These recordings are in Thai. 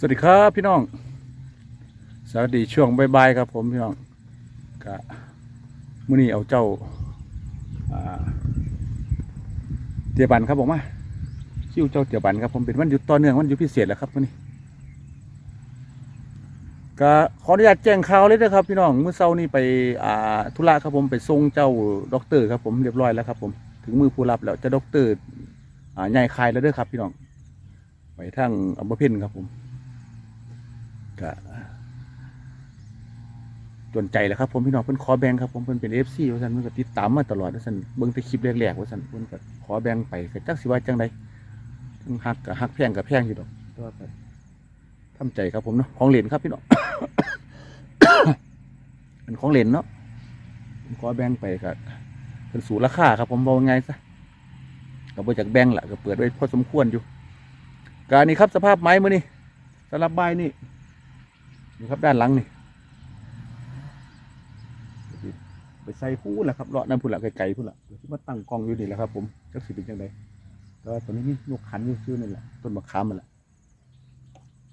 สวัสดีครับพี่น้อง สวัสดีช่วงบ่ายๆครับผมพี่น้องกะมื้อนี้เอาเจ้าเตียบันครับผมมาคิวเจ้าเตียบันครับผมเป็นวันหยุดต่อเนื่องวันหยุดพิเศษแล้วครับมื้อนี้ก็ขออนุญาตแจ้งข่าวเลยนะครับ พี่น้องเมื่อเช้านี้ไปอ่าธุระครับผมไปส่งเจ้าด็อกเตอร์ครับผมเรียบร้อยแล้วครับผมถึงมือผู้รับแล้วเจะด็อกเตอร์อ่าใหญ่คายแล้วเด้อครับ พี่น้องไปทางอำเภอเพ็ญครับผม ก็จนใจแหล้วครับ ผมพี่น้องเพิ่นขอแบ่งครับผมเพิ่นเป็นเอฟซีว่าซั่นเพิ่นก็ติดตามมาตลอดว่าซั่นเบิ่งแต่คลิปแรกๆว่าซั่นเพิ่นก็ขอแบ่งไปก็จักสิว่าจังไดทั้งฮักก็ฮักแพงก็แพงอยู่ดอกต่ว่าก็ทำใจครับผมเนาะของเหรียญครับพี่น้องเป็นของเหรียญเนาะขอแบ่งไปก็เพิ่นสูราคาครับผมเว้าไงซะก็บ่จากแบ่งล่ะก็เปิดไว้พอสมควรอยู่ การนี้ครับสภาพไม้มื้อนี้สำหรับใบนี่ นี่ครับด้านหลังนี่ไปใส่พูดแหละครับเลาะนั่นพูดละไกลๆพูดละที่มาตั้งกล้องอยู่นี่แหละครับ ผมจักสิเป็นยังไงแต่ว่าตอนนี้มีนกขันอยู่ชื่อนี่แหละต้นมะขามมันแหละ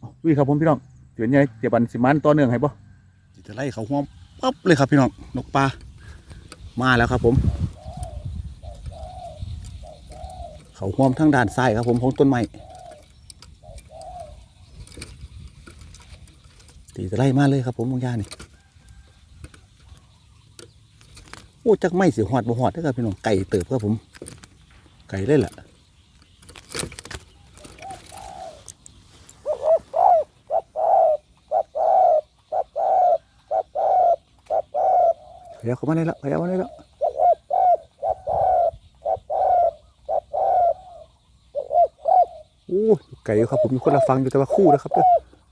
อาวิ่งครับผมพี่น้องเดี๋ยวนี้เดี๋ยวบันสิมันต่อเนื่องให้บ่จะไล่เขาห้อมปั๊บเลยครับพี่น้องนกปลามาแล้วครับ ผม เขาห้อมทั้งด้านซ้ายครับผมของต้นไม้ ตีจะไล่มาเลยครับผมมงยานี่โอ้จักไม่สิหอดบ่หอดเด้อครับพี่น้องไก่เติบครับผม ไก่เลยล่ะขยับเข้ามาได้แล้วขยับมาได้แล้วโอ้ไก่ครับผมมีคนละฟังอยู่แต่ว่าคู่นะครับเด้อ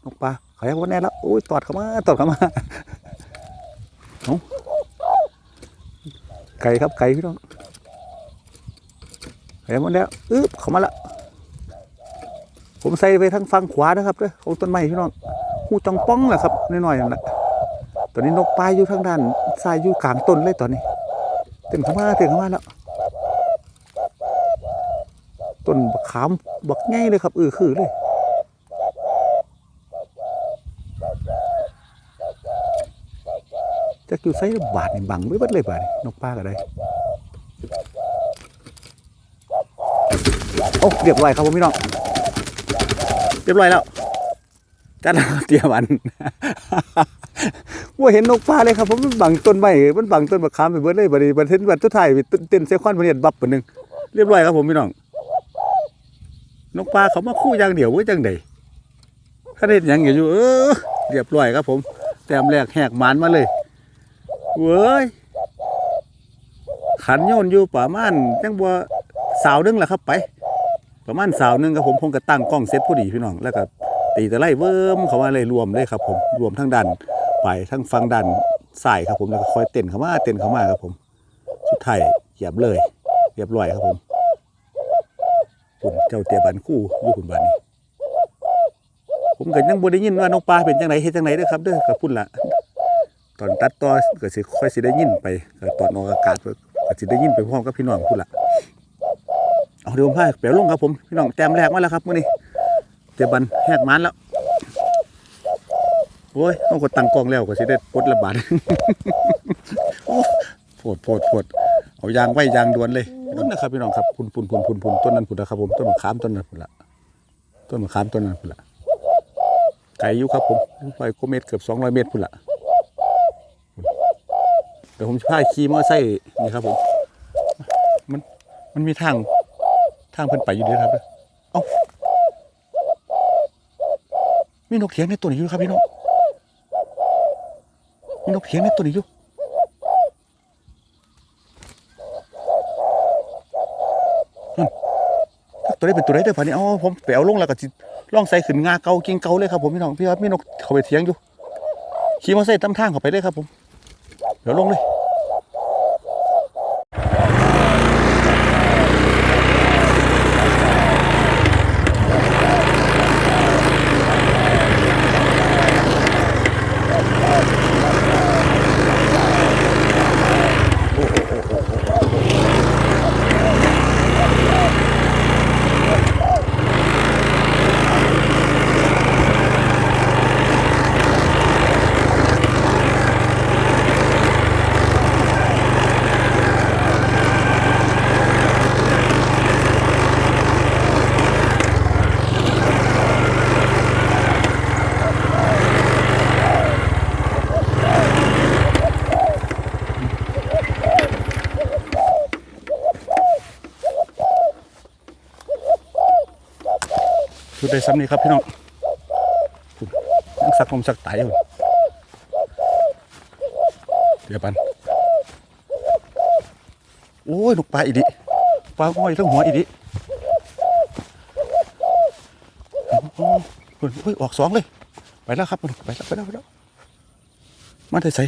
นกปลาขยับมาแน่แล้วโอ้ยตอดเข้ามาตอดเข้ามาเอาไก่ครับไก่พี่น้องขยับมาแล้วอึ๊บเข้ามาละผมใส่ไปทางฝั่งขวานะครับเด้อของต้นไม้พี่น้องหูจองป้องแหละครับน้อยๆนั่นแหละตอนนี้นกปลาอยู่ทางด้านซ้ายอยู่กลางต้นเลยตอนนี้ เต็มเข้ามาเต็มเข้ามาแล้วต้นบักขามบักง่ายเลยครับเออคือเลย จักอยู่ไซบาทนี่บังไม่บิดเลยบาทนกปลาก็ได้โอ้เรียบร้อยครับผมพี่น้องเรียบร้อยแล้วจัดเตียมันว่าเห็นนกปลาเลยครับผมมันบังต้นไม้มันบังต้นมะขามไปเบิดเลยบัดนี้บัดเห็นบัดทุไทยเต้นเซควันบัดนี้บับปนหนึงเรียบร้อยครับผมพี่น้องนกปลาเขามาคู่อย่างเดียวเว้จังไดถ้าเห็นอย่างอยู่เออเรียบร้อยครับผมแต้มแรกแหกหมานมาเลย เว้ยขันโยนอยู่ประมาณจังบัวสาวหนึงแหละครับไป ประมาณสาวหนึงครับผมผมก็ตั้งกล้องเซตผู้ดีพี่น้องแล้วก็ตีตะไลเวิร์มเขามาเลยรวมเลยครับ ผมรวมทั้งดันไปทั้งฟังดันใส่ครับผมแล้วก็คอยเต้นเข้ามาเต้นเข้ามาครับผมสุดท้ายเหยียบเลยเรียบร้อยครับผมคุณเจ้าเตียบันคู่อยู่คุณบันนี้ผมก็ยังบ่ได้ยินว่านกปลาเป็นจังไหนเฮ็ดจังไหนเด้อครับเด้อกับพุ่นละ อนตัดต่อก็สิค่อยสิได้ยินไปก็ตอนออกอากาศก็สิได้ยินไปพร้อมกับพี่น้องพูดละเอาเดี๋ยวผมพาไปลงครับผมพี่น้องแต้มแรกมาแล้วครับมื้อนี้เจ็บบันแหกมันแล้วโอ้ยต้องกดตังกล้องแล้วก็สิได้ปดระบาดโอ้โพดโพดโพดเอายางไว้ยางดวนเลยนั่นนะครับพี่น้องครับพุ่นพุ่นพุ่นพุ่นพุ่นต้นนั้นพุ่นนะครับผมต้นมะขามต้นนั้นพุ่นละต้นมะขามต้นนั้นพุ่นละไกลอยู่ครับผมร้อยกว่าเมตรเกือบสองร้อยเมตรพุ่นละ เดี๋ยวผมจะพาขี่มอเตอร์ไซค์นี่ครับผมมันมันมีทางทางเพิ่นไปอยู่เด้วยครับเอ้ามีนกเถียงในตัวนี้อยู่ครับพี่น้องมีนกเถียงในตัวนี้อยู่นั่นตัวนี้เป็นตัวไหนเด้อผ่านนี้อ๋อผมไปเอาลงแล้วก็จิล่องใส่ขึ้นงาเกากิ่งเกาเลยครับผมพี่น้องพี่ครับมีนกเขาไปเถียงอยู่ขี่มอเตอร์ไซค์ตามทางเขาไปเลยครับผม เดี๋ย จุดได้ซ้ำนี่ครับพี่น้องยังสักลมสักไตอยู่เดี๋ยวปันโอ้ยลูกปลาอีดิปลาห้อยทั้งหัวอีดิโอ้โหพุ่นโอ้ยออกสองเลย ไปแล้วครับไปแล้วไปแล้วไปแล้วมาได้ใส่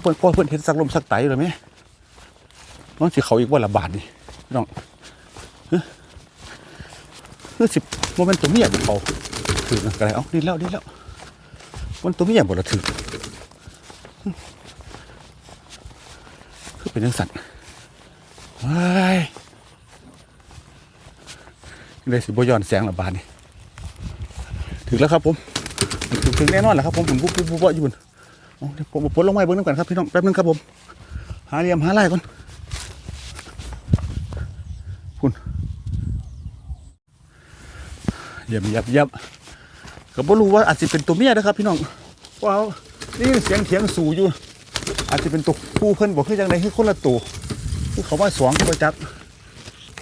เพื่อนพ่อเพื่อนเห็นสักลมสักไตเลยไหมน้องสิเขาอีกว่าละบาทนี่น้อง คือสิบโมเมนตัวเมียของเขาถือนะอะไรเอาดีแล้วดีแล้วมันตัวเมียหมดละถือคือเป็นยังสัตว์ว้ายเลยสิบย้อนแสงละบาทนี่ถึงแล้วครับผมถึงถึงแน่นอนแหล้วครับผมผมปุ๊บปุ๊บปุ๊บอยู่บนเอาเดี๋ยผมปลดลงไม้เบิ้งน้ำกันครับพี่น้องแป๊บนึงครับผม หาเหลี่ยมหาไล่ก่อนเยี่ยมเยี่ยมเยี่ยมก็บ่รู้ว่าอาจจะเป็นตัวเมียนะครับ พี่น้องว้าวนี่เสียงเถียงสู่อยู่ อาจจะเป็นตัวผู้เพิ่นบอกคือจังไดคือคนละตัวคือเขาว่าสองก็จับ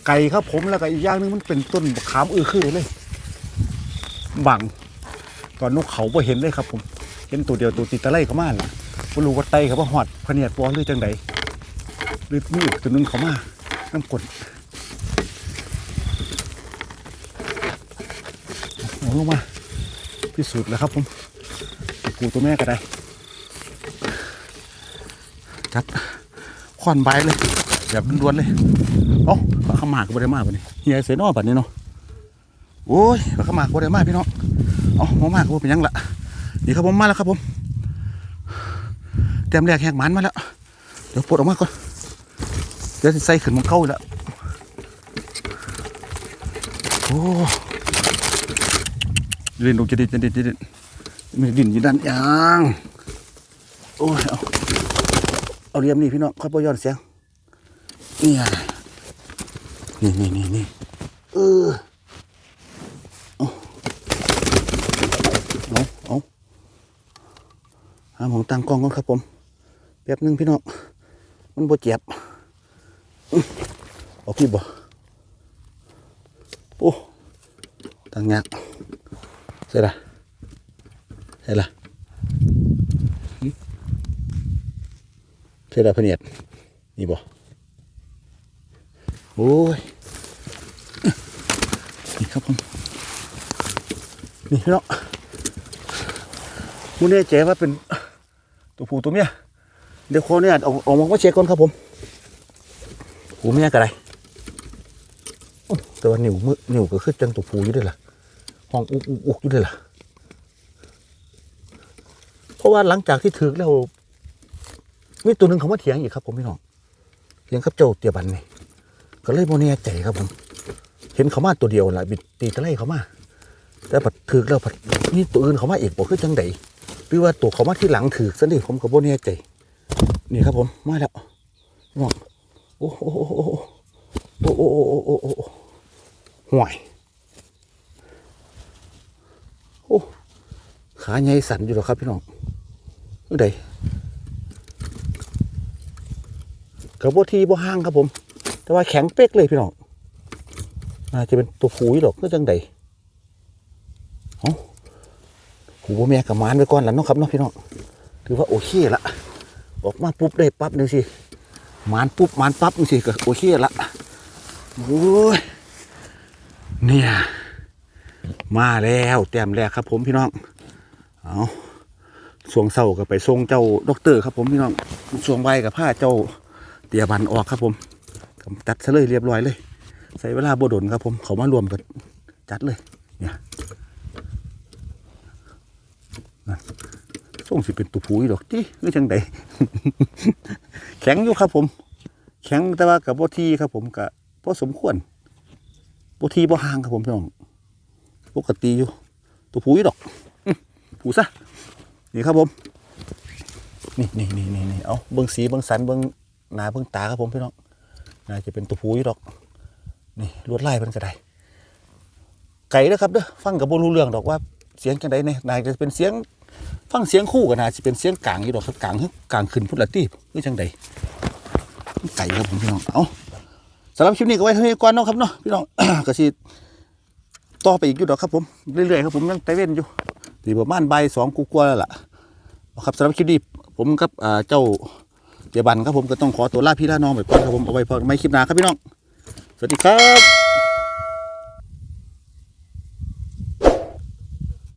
ไก่ครับผมแล้วก็อีกอย่างหนึงมันเป็นต้นขามอือคือเลยบังตอนนกเขาบ่เห็นเลยครับ ผม เห็นตัวเดียวตัวติดตะไลเข้ามาล่ะบ่รู้ว่าไตเขาว่าหอดพเนียดปอหรือจังไดหรือมือตัวนึงเขามาน้ำกลน ลงมาพิสูจน์แล้วครับผมกูตัวแม่ก็ได้ จัดควันใบเลยแบบล้วนเลยเอ้าปลาขมากก็บ่ได้มาป่ะนี่เฮียเสนอปะนี่เนาะโอ้ยปลาขมากก็บ่ได้มากพี่น้องเอ้ามามากก็บ่เป็นยังละนี่ครับผมมาแล้วครับผมเตรียมแรกแหกมันมาแล้วเดี๋ยวปลดออกมาก่อนเดี๋ยวใส่ขึ้นมันเข้าอีกแล้วโอ้ ดินลงจะดินจะดินจะดินมีดินอยู่ด้านยางโอ้ยเอาเอาเรียมนี่พี่น้องค่อยปย้อนเสียงนี่ไงนี่นี่นี่นี่เออเอาเอาเอาหาหมองตั้งกล้องก่อนครับผมแป๊บหนึงพี่น้องมันบ่เจ็บออเอาพี่บ่โอ้ตั้งยาก ใช่ละใช่ละใช่ละพเนียดนี่บ่โอ้ยนี่ครับผมนี่พี่น้องมูเนี่ยเจ๊ว่าเป็นตัวผู้ตัวเมียเดี๋ยวขอเนี่ยเอาเอามาว่าเช็คก่อนครับผมผู้เมียกันไรแต่ว่านิ้วมือนิ้วก็คือจังตัวผู้อยู่ด้วยล่ะ ห้องอุกอุกอุกอยู่เลยล่ะ เพราะว่าหลังจากที่ถึกแล้วมีตัวหนึ่งเขามาเถียงอีกครับ ผมพี่น้องเถียงกับเจ้าเตียบันนี่ก็เลยโมเนียใจครับผม เห็นเขามาตัวเดียวละบิดตีตะไลเขามา แต่ปัดถึกแล้วปัดนี่ตัวอื่นเขามาอีกบอกคือจังไดหรือว่าตัวเขามาที่หลังถือซะดิผมกับโมเนียใจ นี่ครับผมมาแล้วน้องโอ้โหโอ้โหโอ้โหโอ้โหโอ้โหโอ้โหห่วย โอ้ ขาใหญ่สั่นอยู่หรอกครับพี่น้องนี่ใดกระโบทีบ่ห้างครับผม แต่ว่าแข็งเป๊กเลยพี่น้องน่าจะเป็นตัวผูยหรอกก็จังใดเอ้าหูบ่แม่กับมานไว้ก่อนแล้วเนาะครับเนาะพี่น้องถือว่าโอเคละออกมาปุ๊บได้ปั๊บนึงสิมานปุ๊บมานปั๊บนึงสิก็โอเคละโอ้ยเนี่ยมาแล้วแต้มแรกครับผมพี่น้อง เอาสวงเศร้าก็ไปส่งเจ้าด็อกเตอร์ครับผมพี่น้องสวงไวกับผ้าเจ้าเตียบันออกครับผมจัดซะเลยเรียบร้อยเลย ใส่เวลาบดนครับผมเขามารวมกันจัดเลยเนี่ยส่งสิเป็นตัวผูอีดอกที่นี่จังใดแข็งอยู่ครับผม แข็งแต่ว่ากับโบทีครับผมกับพอสมควรโบทีบ่ห่างครับผมพี่น้องปกติอยู่ตัวผู้อีดอกอื้อ ผูซะนี่ครับผม นี่นี่นี่นี่นี่เอาเบิ้งสีเบิ้งสันเบิ้งหนาเบิ้งตาครับผมพี่น้องน่าจะเป็นตัวผู้อีดอก นี่ลวดลายเป็นกระไดไก่เด้อครับเด้อฟังกับโบรู้เรื่องดอกว่าเสียงจังไดเนี่ยนายจะเป็นเสียงฟังเสียงคู่กันนะจะเป็นเสียงกลางอีดอกครับกลางฮึกลางขึ้นพุทธละตีคือจังไดไก่ครับผมพี่น้องเอาสำหรับคลิปนี้ก็ไว้เท่านี้ก่อนเนาะครับเนาะพี่น้องก็สิต่อไปอีกอยู่ดอกครับผมเรื่อยๆครับผมยังไตเว้นอยู่ ตีประมาณใบสองกูกลัวาแล้วล่ะครับสำหรับคลิปนี้ผมกับอ่าเจ้าเจบันครับผมก็ต้องขอตัวลาพี่ลาน้องไปก่อนครับผมเอาไว้พอไม่คลิปหน้าครับพี่น้อง สวัสดีครับ